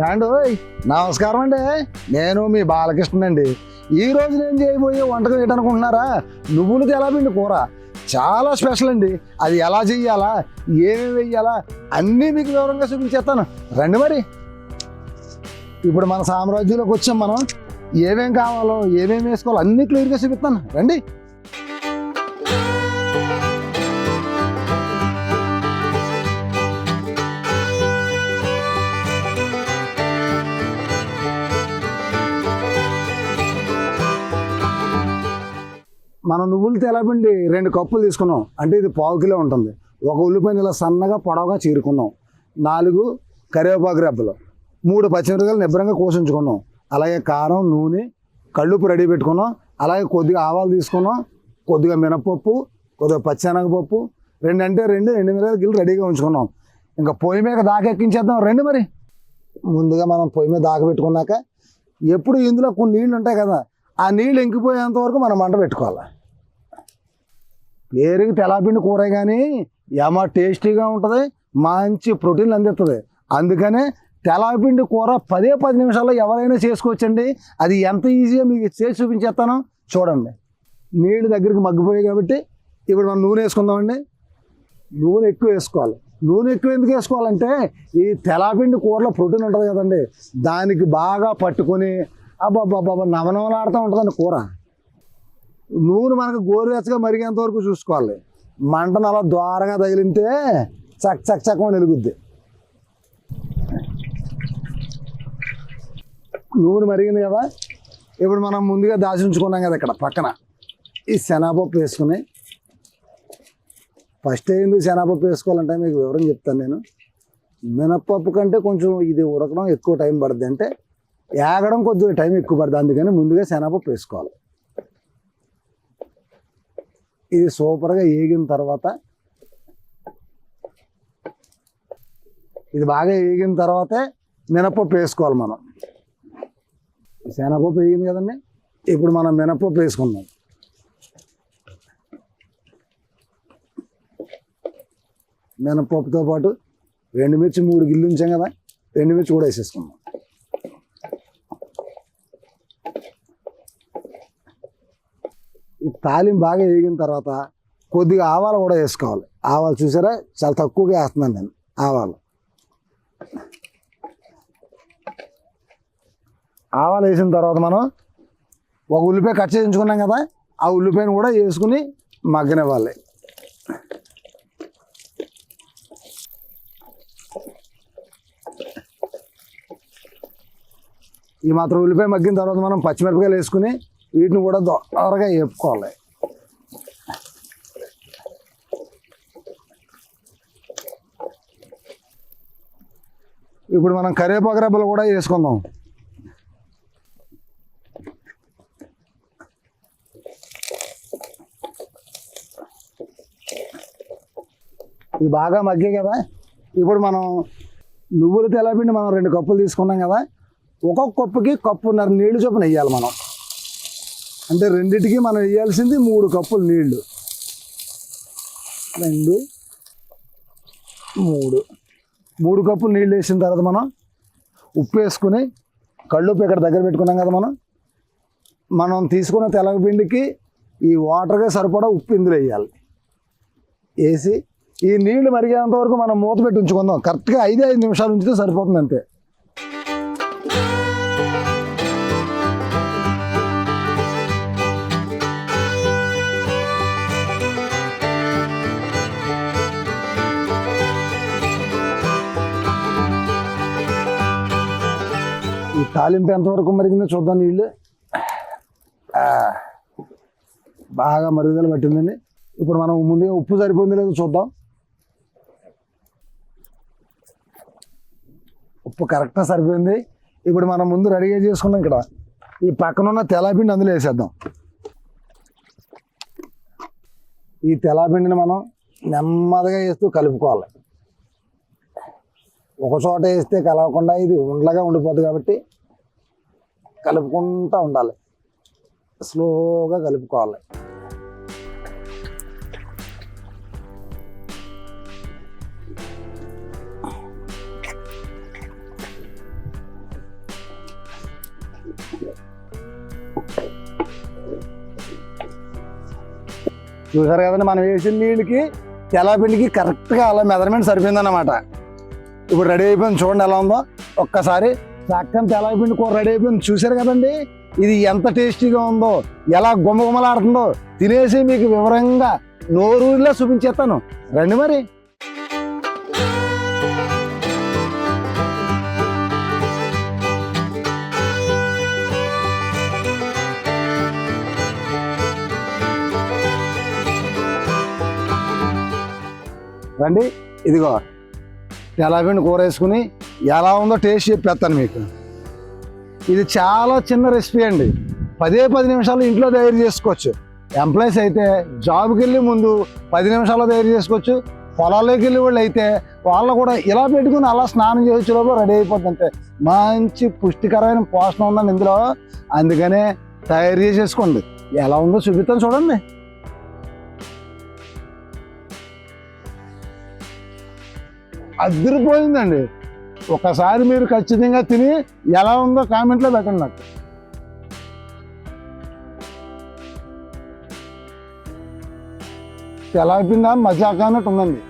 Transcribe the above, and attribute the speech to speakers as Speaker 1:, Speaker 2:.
Speaker 1: యాండు నమస్కారం అండి. నేను మీ బాలకృష్ణ అండి ఈ రోజు నేను చేయబోయే వంటకం ఏంటనుకుంటున్నారా? ఎలా పిండి కూర. చాలా స్పెషల్ అండి. అది ఎలా చెయ్యాలా? ఏమేమి వేయాలా అన్నీ మీకు వివరంగా చూపించేస్తాను. రండి మరి. ఇప్పుడు మన సామ్రాజ్యంలోకి వచ్చాం మనం. ఏమేం కావాలో ఏమేమి వేసుకోవాలో అన్నీ క్లియర్గా చూపిస్తాను. రండి. మనం నువ్వులు తెలపిండి రెండు కప్పులు తీసుకున్నాం. అంటే ఇది పావు కిలో ఉంటుంది. ఒక ఉల్లిపాయలు ఇలా సన్నగా పొడవగా చీరుకున్నాం. నాలుగు కరివేపాకు రెబ్బలు. మూడు పచ్చిమిరకాయలు నిబ్బరంగా కోసించుకున్నాం. అలాగే కారం నూనె కళ్ళుపు రెడీ పెట్టుకున్నాం. అలాగే కొద్దిగా ఆవాలు తీసుకున్నాం. కొద్దిగా మినపప్పు కొద్దిగా పచ్చనగపప్పు రెండు అంటే రెండు రెండు మిరపకాయలు గిల్లు రెడీగా ఉంచుకున్నాం. ఇంకా పొయ్యి మీద దాకా ఎక్కించేద్దాం. రండి మరి. ముందుగా మనం పొయ్యి మీద దాకా పెట్టుకున్నాక ఎప్పుడు ఇందులో కొన్ని నీళ్ళు ఉంటాయి కదా ఆ నీళ్ళు ఇంకిపోయేంత వరకు మనం మంట పెట్టుకోవాలి. నేరుగా తెలాపిండి కూర కానీ ఏమో టేస్టీగా ఉంటుంది మంచి ప్రోటీన్లు అందిస్తుంది అందుకనే తెలాపిండి కూర పదే పది నిమిషాల్లో ఎవరైనా చేసుకోవచ్చండి. అది ఎంత ఈజీగా మీకు చేసి చూపించేస్తానో. చూడండి. నీళ్ళు దగ్గరికి మగ్గిపోయాయి కాబట్టి ఇప్పుడు మనం నూనె వేసుకుందామండి. నూనె ఎక్కువ వేసుకోవాలి. నూనె ఎక్కువ ఎందుకు వేసుకోవాలంటే ఈ తెలాపిండి కూరలో ప్రోటీన్ ఉంటుంది కదండి. దానికి బాగా పట్టుకొని అబ్బాబ్బాబ్బా నవనవలాడుతూ ఉంటుందండి కూర. నూనె మనకు గోరువెచ్చగా మరిగేంత వరకు చూసుకోవాలి. మంటను అలా ద్వారగా తగిలితే చక్ చక్ చక్కగా వెలుగుద్ది నూనె మరిగింది కదా? ఇప్పుడు మనం ముందుగా దాచించుకున్నాం కదా ఇక్కడ పక్కన. ఈ శనగపప్పు వేసుకుని. ఫస్ట్ ఎందుకు శనగపప్పు వేసుకోవాలంటే మీకు వివరం చెప్తాను నేను. మినప్పప్పు కంటే కొంచెం ఇది ఉడకడం ఎక్కువ టైం పడుతుంది అంటే ఏగడం కొద్దిగా టైం ఎక్కువ పడుతుంది అందుకని ముందుగా శనగపప్పు వేసుకోవాలి. ఇది సూపర్గా ఏగిన తర్వాత ఇది బాగా ఏగిన తర్వాతే మినపప్పు వేసుకోవాలి మనం. శనగపప్పు వేగింది కదండి? ఇప్పుడు మనం మినపప్పు వేసుకుందాం. మినపప్పుతో పాటు రెండు మిర్చి మూడు గిల్లు ఉంచాం కదా రెండు మిర్చి కూడా వేసేసుకుందాం ఈ తాలింపు బాగా వేగిన తర్వాత కొద్దిగా ఆవాలు కూడా వేసుకోవాలి. ఆవాలు చూసారా? చాలా తక్కువగా వేస్తున్నాను నేను ఆవాలు. ఆవాలు వేసిన తర్వాత మనం ఒక ఉల్లిపాయ కట్ చేయించుకున్నాం కదా ఆ ఉల్లిపాయను కూడా వేసుకుని మగ్గనివ్వాలి. ఈ మాత్రం ఉల్లిపాయ మగ్గిన తర్వాత మనం పచ్చిమిరపకాయలు వేసుకుని వీటిని కూడా దొరగా వేపుకోవాలి. ఇప్పుడు మనం కరివేపాకు రెబ్బలు కూడా వేసుకుందాం. ఇది బాగా మగ్గే కదా. ఇప్పుడు మనం నువ్వులు తెల్లపిండి మనం రెండు కప్పులు తీసుకున్నాం కదా. ఒక్కొక్క కప్పుకి కప్పున్నర నీళ్ళు చొప్పున వేయాలి మనం. అంటే రెండిటికి మనం వేయాల్సింది మూడు కప్పులు నీళ్ళు. రెండు మూడు. మూడు కప్పులు నీళ్ళు వేసిన తర్వాత మనం ఉప్పు వేసుకుని కళ్ళుప్పు ఇక్కడ దగ్గర పెట్టుకున్నాం కదా మనం? మనం తీసుకున్న తెలగపిండికి ఈ వాటర్గా సరిపడా ఉప్పు ఇందులో వేయాలి. వేసి ఈ నీళ్ళు మరిగేంత వరకు మనం మూత పెట్టి ఉంచుకుందాం. కరెక్ట్గా ఐదు ఐదు నిమిషాలు ఉంచితే సరిపోతుంది అంతే. ఈ తాలింపు ఎంతవరకు మరిగిందో చూద్దాం నీళ్ళు బాగా మరుగుదల పట్టిందండి ఇప్పుడు మనం ముందుగా ఉప్పు సరిపోయింది లేదో చూద్దాం ఉప్పు కరెక్ట్గా సరిపోయింది ఇప్పుడు మనం ముందు రెడీగా చేసుకున్నాం ఇక్కడ ఈ పక్కన ఉన్న తెలాపిండి అందులో వేసేద్దాం ఈ తెలాపిండిని మనం నెమ్మదిగా వేస్తూ కలుపుకోవాలి ఒక చోట వేస్తే కలవకుండా ఇది ఉండగా ఉండిపోద్ది కాబట్టి కలుపుకుంటూ ఉండాలి. స్లోగా కలుపుకోవాలి. చూసారు కదండి మనం వేసిన నీళ్ళకి తెల్లపిండికి కరెక్ట్గా అలా మెదర్మెంట్ సరిపోయిందన్నమాట. ఇప్పుడు రెడీ అయిపోయింది చూడండి ఎలా ఉందో. ఒక్కసారి చక్కని తెల్లపిండి కూర రెడీ అయిపోయింది. చూసారు కదండి? ఇది ఎంత టేస్టీగా ఉందో ఎలా గుమగుమలాడుతుందో తినేసి మీకు వివరంగా నోరూరిలో చూపించేస్తాను. రండి మరి. రండి. ఇదిగో తెల్లపిండి కూర వేసుకుని ఎలా ఉందో టేస్ట్ చెప్పేస్తాను మీకు. ఇది చాలా చిన్న రెసిపీ అండి. పదే పది నిమిషాలు ఇంట్లో తయారు చేసుకోవచ్చు. ఎంప్లాయీస్ అయితే జాబ్కి వెళ్ళి ముందు పది నిమిషాల్లో తయారు చేసుకోవచ్చు. పొలాల్లోకి వెళ్ళి వాళ్ళు అయితే వాళ్ళు కూడా ఇలా పెట్టుకుని అలా స్నానం చేయొచ్చు లోపల రెడీ అయిపోతుంటే మంచి పుష్టికరమైన పోషణ ఉందండి ఇందులో. అందుకనే తయారు చేసేసుకోండి. ఎలా ఉందో చూపిస్తాను చూడండి. అదిరిపోయిందండి. ఒకసారి మీరు ఖచ్చితంగా తిని ఎలా ఉందో కామెంట్లో పెట్టండి నాకు. ఎలా అయిపోయిందా మజాకా అన్నట్టు ఉందండి.